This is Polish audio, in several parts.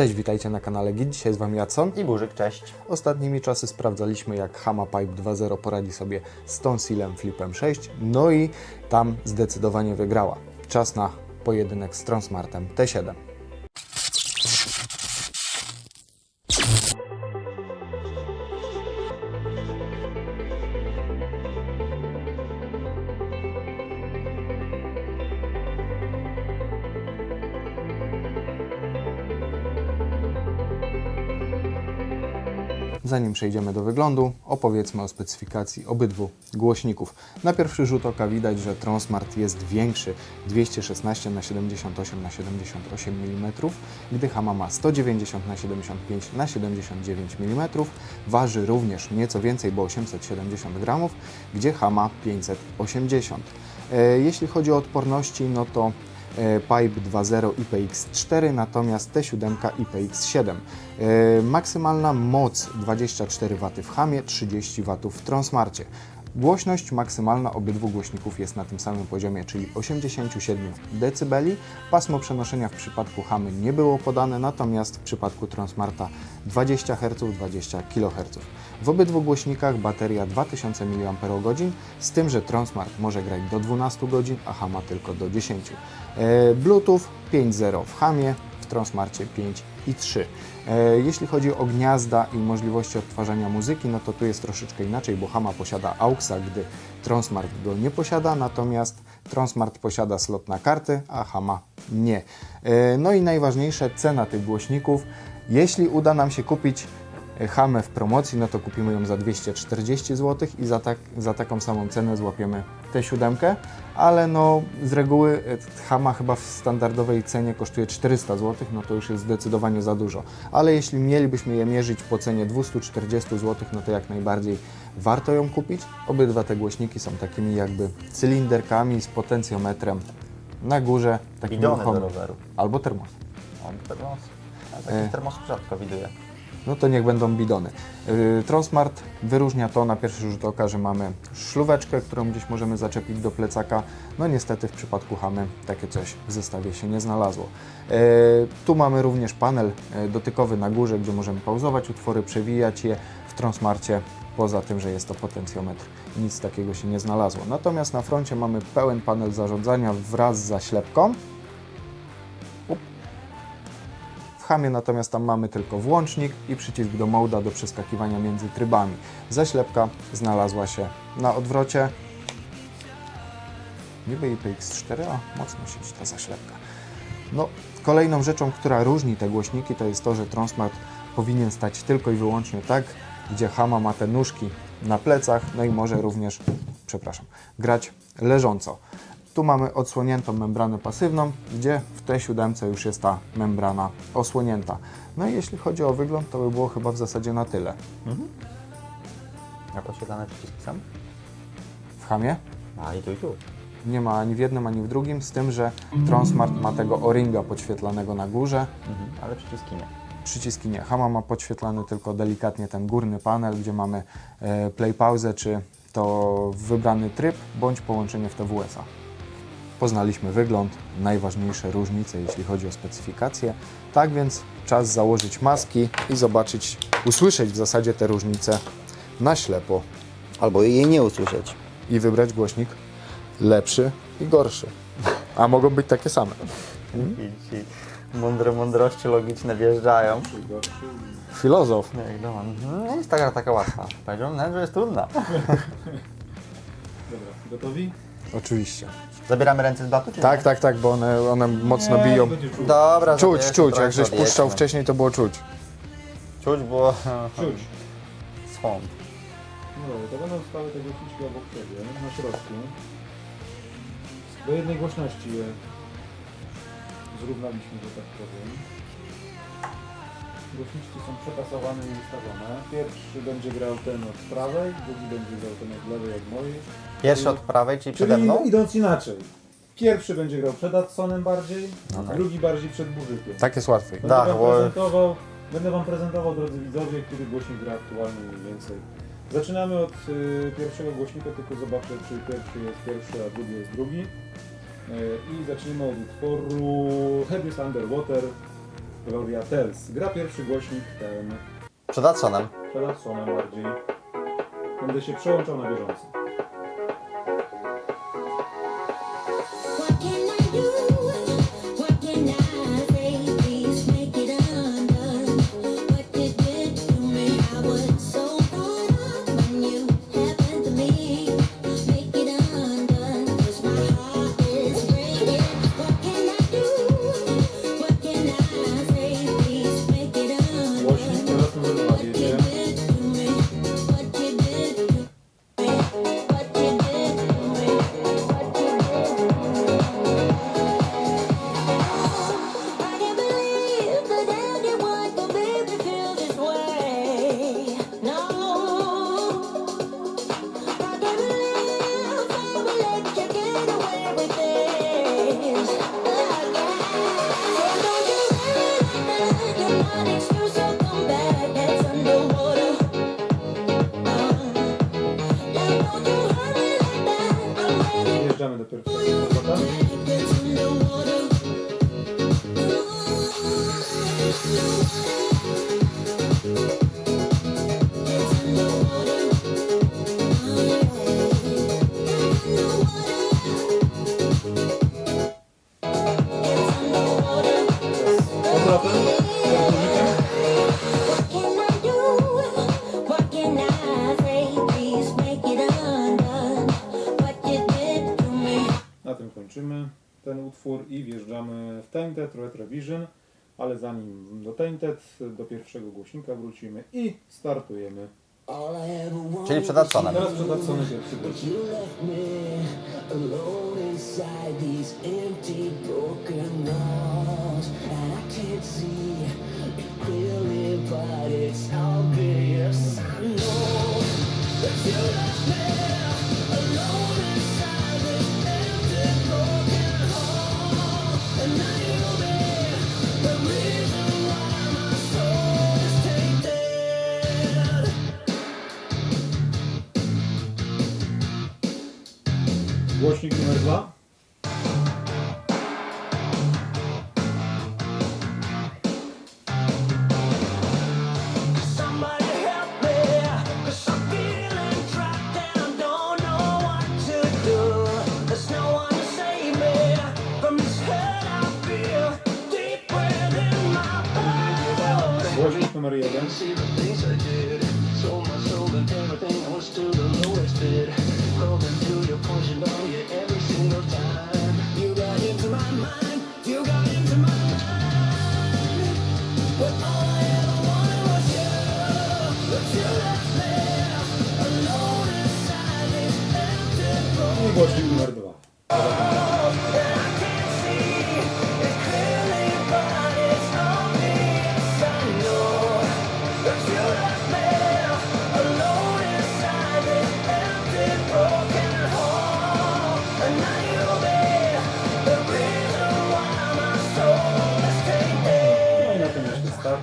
Cześć, witajcie na kanale Git. Dzisiaj z Wami Jacon. I Burzyk, cześć. Ostatnimi czasy sprawdzaliśmy, jak Hama Pipe 2.0 poradzi sobie z Tonsilem Flipem 6. No i tam zdecydowanie wygrała. Czas na pojedynek z Transmartem T7. Zanim przejdziemy do wyglądu, opowiedzmy o specyfikacji obydwu głośników. Na pierwszy rzut oka widać, że Transmart jest większy 216 na 78 na 78 mm, gdy Hama ma 190 na 75 na 79 mm. Waży również nieco więcej, bo 870 gramów, gdzie Hama 580. E, Jeśli chodzi o odporności, no to Pipe 2.0 IPX4, natomiast T7 IPX7. E, Maksymalna moc 24 W w Hamie, 30 W w Transmarcie. Głośność maksymalna obydwu głośników jest na tym samym poziomie, czyli 87 dB. Pasmo przenoszenia w przypadku Hamy nie było podane, natomiast w przypadku Transmarta 20 Hz, 20 kHz. W obydwu głośnikach bateria 2000 mAh, z tym, że Transmart może grać do 12 godzin, a Hama tylko do 10. E, Bluetooth 5.0 w Hamie, w Transmarcie 5 i 3. E, Jeśli chodzi o gniazda i możliwości odtwarzania muzyki, no to tu jest troszeczkę inaczej, bo Hama posiada AUXa, gdy Transmart go nie posiada, natomiast Transmart posiada slot na karty, a Hama nie. E, No i najważniejsze, cena tych głośników. Jeśli uda nam się kupić Hamę w promocji, no to kupimy ją za 240 zł i za, tak, za taką samą cenę złapiemy tę siódemkę, ale no z reguły e, Hama chyba w standardowej cenie kosztuje 400 zł, no to już jest zdecydowanie za dużo. Ale jeśli mielibyśmy je mierzyć po cenie 240 zł, no to jak najbardziej warto ją kupić. Obydwa te głośniki są takimi jakby cylinderkami z potencjometrem na górze, takim Bidony do roweru. Albo termos. On termos. A taki E. termos rzadko widuję. No to niech będą bidony. Yy, Transmart wyróżnia to na pierwszy rzut oka, że mamy szlóweczkę, którą gdzieś możemy zaczepić do plecaka. No niestety w przypadku Hamy takie coś w zestawie się nie znalazło. Yy, tu mamy również panel yy, dotykowy na górze, gdzie możemy pauzować utwory, przewijać je. W Transmarcie poza tym, że jest to potencjometr, nic takiego się nie znalazło. Natomiast na froncie mamy pełen panel zarządzania wraz z zaślepką. Hamie natomiast tam mamy tylko włącznik i przycisk do moda do przeskakiwania między trybami. Zaślepka znalazła się na odwrocie. Niby IPX4, a mocno siedzi ta zaślepka. No, kolejną rzeczą, która różni te głośniki, to jest to, że Transmart powinien stać tylko i wyłącznie tak, gdzie Hama ma te nóżki na plecach, no i może również, przepraszam, grać leżąco. Tu mamy odsłoniętą membranę pasywną, gdzie w T7 już jest ta membrana osłonięta. No i jeśli chodzi o wygląd, to by było chyba w zasadzie na tyle. A posiadane przyciski są? W Hamie A i tu i tu. nie ma ani w jednym, ani w drugim, z tym, że Transmart ma tego O-ringa podświetlanego na górze, Mhm. Ale przyciski nie. Przyciski nie. Hama ma podświetlany tylko delikatnie ten górny panel, gdzie mamy e, play pauzę, czy to wybrany tryb, bądź połączenie w TWS-a. Poznaliśmy wygląd, najważniejsze różnice, jeśli chodzi o specyfikację. Tak więc czas założyć maski i zobaczyć, usłyszeć w zasadzie te różnice na ślepo Albo jej nie usłyszeć. i wybrać głośnik lepszy i gorszy. A mogą być takie same. I ci mądre mądrości logiczne wjeżdżają. Filozof. No jak doma. No, nie jest taka, taka łatwa. Powiedział, nawet, że jest trudna. Dobra, gotowi? Oczywiście. Zabieramy ręce z blatu, czy Tak, nie? tak, tak, bo one, one mocno biją. Dobra, Czuć, zabierzmy czuć, trochę jak żeś odjedźmy. puszczał wcześniej, to było czuć. Czuć było... Czuć. Swąd. No, to będą stały te głośniczki obok siebie, na środku. Do jednej głośności je zrównaliśmy, że tak powiem. Głośniczki są przetasowane i ustawione. Pierwszy będzie grał ten od prawej, drugi będzie grał ten od lewej, od mojej. Pierwszy od prawej, czyli przede Czyli mną? idąc inaczej. Pierwszy będzie grał przed Adsonem bardziej, Okej. drugi bardziej przed Burzykiem. Tak jest łatwiej. Będę, Tak, wam bo- prezentował, będę Wam prezentował, drodzy widzowie, który głośnik gra aktualnie mniej więcej. Zaczynamy od y, pierwszego głośnika, tylko zobaczę, czy pierwszy jest pierwszy, a drugi jest drugi. Y, I zaczniemy od utworu Head is Underwater Gloria Tels. Gra pierwszy głośnik ten Przed Adsonem. przed Adsonem bardziej. Będę się przełączał na bieżąco. Kończymy ten utwór i wjeżdżamy w Tainted Retrovision, ale zanim do Tainted, do pierwszego głośnika wrócimy i startujemy. Czyli przed Adsonem. Teraz przedstawiony pierwszy głośnik.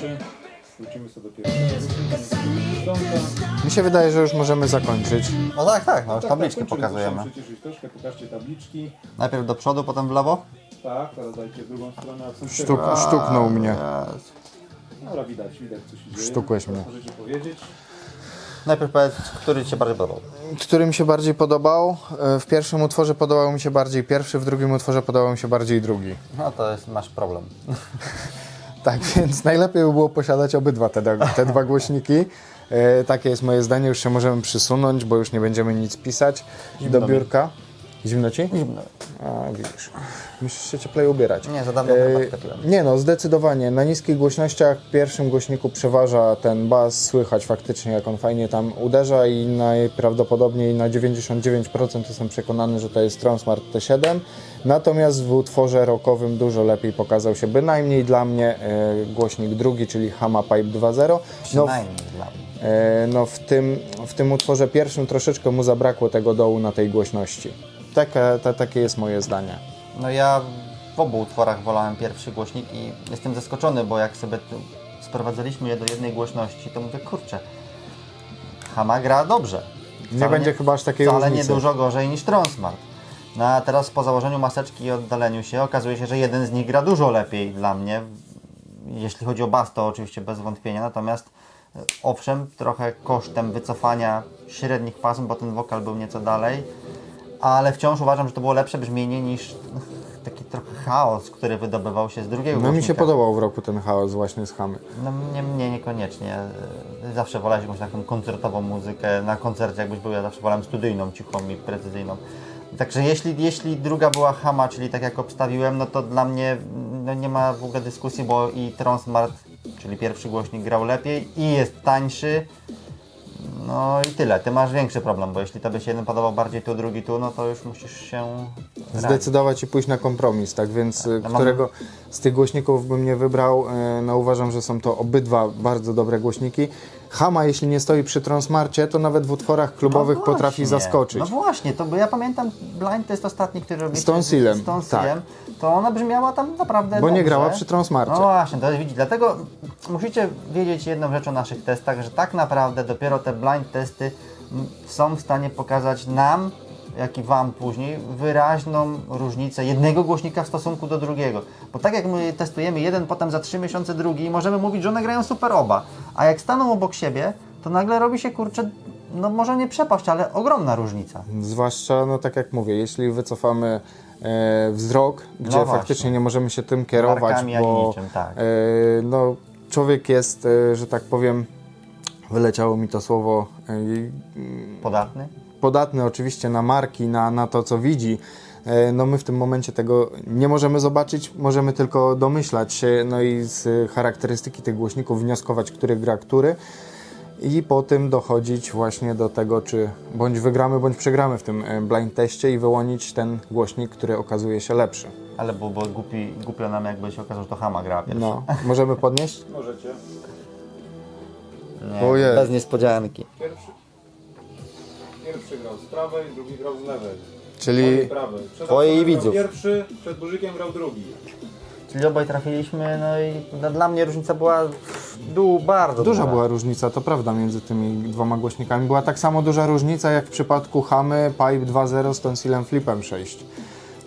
Starczy. Wrócimy sobie do pierwszego. Mi się wydaje, że już możemy zakończyć. No tak, tak, no już Tak, tabliczki tak, kończymy. pokazujemy. Przyciszyć troszkę, pokażcie tabliczki. Najpierw do przodu, potem w lewo. Tak, teraz dajcie w drugą stronę. Sztuk, sztuknął mnie. Jest. Dobra, widać, widać co się dzieje. Sztukłeś mnie. Możecie powiedzieć. Najpierw powiedz, który Ci się bardziej podobał. Który mi się bardziej podobał? E, W pierwszym utworze podobał mi się bardziej pierwszy, w drugim utworze podobał mi się bardziej drugi. No to jest, masz problem. Tak więc najlepiej by było posiadać obydwa te, te dwa głośniki. E, takie jest moje zdanie, już się możemy przysunąć, bo już nie będziemy nic pisać do biurka. Zimno ci? Zimno. A, widzisz. Musisz się cieplej ubierać. Nie, za dawno herbatkę piłem. Nie no, zdecydowanie. Na niskich głośnościach w pierwszym głośniku przeważa ten bas, słychać faktycznie jak on fajnie tam uderza i najprawdopodobniej na 99% jestem przekonany, że to jest Tronsmart T7. Natomiast w utworze rockowym dużo lepiej pokazał się bynajmniej dla mnie e, głośnik drugi, czyli Hama Pipe 2.0. No, Przynajmniej dla mnie. E, No w tym, w tym utworze pierwszym troszeczkę mu zabrakło tego dołu na tej głośności. Takie, ta, takie jest moje zdanie. No ja w obu utworach wolałem pierwszy głośnik i jestem zaskoczony, bo jak sobie sprowadzaliśmy je do jednej głośności, to mówię, kurczę, Hama gra dobrze. Nie będzie chyba aż takiej Wcale różnicy. nie dużo gorzej niż Tronsmart. No a teraz po założeniu maseczki i oddaleniu się okazuje się, że jeden z nich gra dużo lepiej dla mnie. jeśli chodzi o bas, to oczywiście bez wątpienia, natomiast e, owszem, trochę kosztem wycofania średnich pasm, bo ten wokal był nieco dalej, ale wciąż uważam, że to było lepsze brzmienie niż taki trochę chaos, który wydobywał się z drugiego No mi się głośnika. podobał w roku ten chaos właśnie z Hamy. No mnie, mnie niekoniecznie. Zawsze wolałem jakąś taką koncertową muzykę. Na koncercie jakbyś był, ja zawsze wolałem studyjną, cichą i precyzyjną. Także jeśli, jeśli druga była Hama, czyli tak jak obstawiłem, no to dla mnie no nie ma w ogóle dyskusji, bo i Transmart, czyli pierwszy głośnik grał lepiej i jest tańszy. No i tyle. Ty masz większy problem, bo jeśli tobie się jeden podobał bardziej tu, drugi tu, no to już musisz się. Zdecydować i pójść na kompromis, tak więc y, no mam- którego z tych głośników bym nie wybrał, y, no uważam, że są to obydwa bardzo dobre głośniki. Hama, jeśli nie stoi przy Transmarcie, to nawet w utworach klubowych No potrafi zaskoczyć. No właśnie, to bo ja pamiętam Blind Test ostatni, który robiliście Z Tonsilem, z Tonsilem, to ona brzmiała tam naprawdę Bo nie dobrze. grała przy Transmarcie. No właśnie, to widzicie, dlatego musicie wiedzieć jedną rzecz o naszych testach, że tak naprawdę dopiero te blind testy są w stanie pokazać nam, jak i Wam później, wyraźną różnicę jednego głośnika w stosunku do drugiego. Bo tak jak my testujemy jeden, potem za trzy miesiące drugi, możemy mówić, że one grają super oba, a jak staną obok siebie, to nagle robi się, kurczę, no może nie przepaść, ale ogromna różnica. Zwłaszcza, no tak jak mówię, jeśli wycofamy e, wzrok, gdzie No faktycznie nie możemy się tym kierować, Markami bo niczym, tak. e, no, człowiek jest, e, że tak powiem, wyleciało mi to słowo, e, Podatny? Podatny oczywiście na marki, na, na to, co widzi. E, No my w tym momencie tego nie możemy zobaczyć, możemy tylko domyślać się, no i z charakterystyki tych głośników wnioskować, który gra który i po tym dochodzić właśnie do tego, czy bądź wygramy, bądź przegramy w tym e, blind teście i wyłonić ten głośnik, który okazuje się lepszy. Ale byłoby głupi, głupio nam jakby się okazało, że to Hama gra pierwsza. No, możemy podnieść? Możecie. Nie, Ojej. bez niespodzianki. Pierwszy, pierwszy grał z prawej, drugi grał z lewej. Czyli Mojej prawej. Przed Twojej Arturem widzów. grał Pierwszy, przed Burzykiem grał drugi. Czyli obaj trafiliśmy, no i no, dla mnie różnica była dół bardzo Duża była różnica, to prawda, między tymi dwoma głośnikami. Była tak samo duża różnica jak w przypadku Hamy Pipe 2.0 z Tonsilem Flipem 6.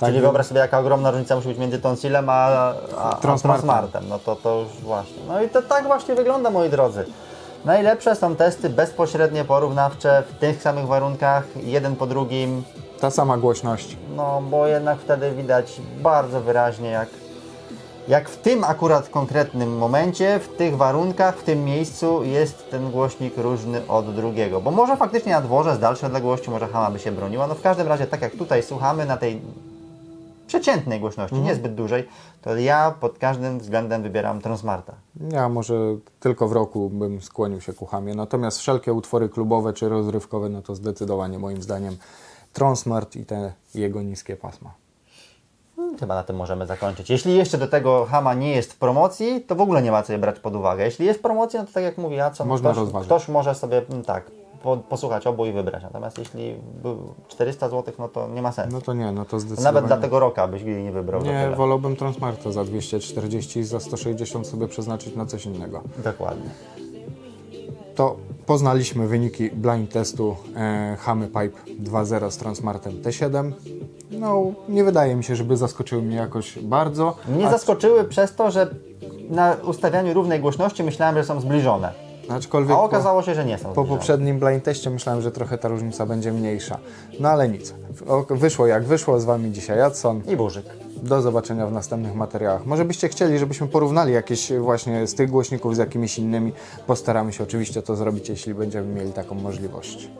Tak, Czyli wyobraź sobie, jaka ogromna różnica musi być między Tonsilem a, a, a Transmartem. Transmartem. No to, to już właśnie. No i to tak właśnie wygląda, moi drodzy. Najlepsze są testy bezpośrednie, porównawcze, w tych samych warunkach, jeden po drugim. Ta sama głośność. No bo jednak wtedy widać bardzo wyraźnie, jak, jak w tym akurat konkretnym momencie, w tych warunkach, w tym miejscu jest ten głośnik różny od drugiego. Bo może faktycznie na dworze z dalszej odległości, może Hama by się broniła. No w każdym razie, tak jak tutaj słuchamy na tej przeciętnej głośności, niezbyt dużej, to ja pod każdym względem wybieram Transmarta. Ja może tylko w roku bym skłonił się ku Hamie. Natomiast wszelkie utwory klubowe czy rozrywkowe, no to zdecydowanie moim zdaniem Transmart i te jego niskie pasma. Hmm, Chyba na tym możemy zakończyć. Jeśli jeszcze do tego Hama nie jest w promocji, to w ogóle nie ma co je brać pod uwagę. Jeśli jest promocja, no to tak jak mówi Jacon, Można ktoś, rozważyć. ktoś może sobie mm, tak po, posłuchać obu i wybrać. Natomiast jeśli był 400 zł, no to nie ma sensu. No to nie, no to zdecydowanie. Nawet dla tego roka byś jej nie wybrał. Nie, wolałbym Transmarta za 240 i za 160 sobie przeznaczyć na coś innego. Dokładnie. To poznaliśmy wyniki blind testu e, Hamy Pipe 2.0 z Transmartem T7. No, nie wydaje mi się, żeby zaskoczyły mnie jakoś bardzo. Mnie a- zaskoczyły przez to, że na ustawianiu równej głośności myślałem, że są zbliżone. Aczkolwiek A okazało się, że nie są Po zbliżone. poprzednim blind teście myślałem, że trochę ta różnica będzie mniejsza. No ale nic. Wyszło jak wyszło. Z Wami dzisiaj Jadson. I burzyk. Do zobaczenia w następnych materiałach. Może byście chcieli, żebyśmy porównali jakieś właśnie z tych głośników z jakimiś innymi. Postaramy się oczywiście to zrobić, jeśli będziemy mieli taką możliwość.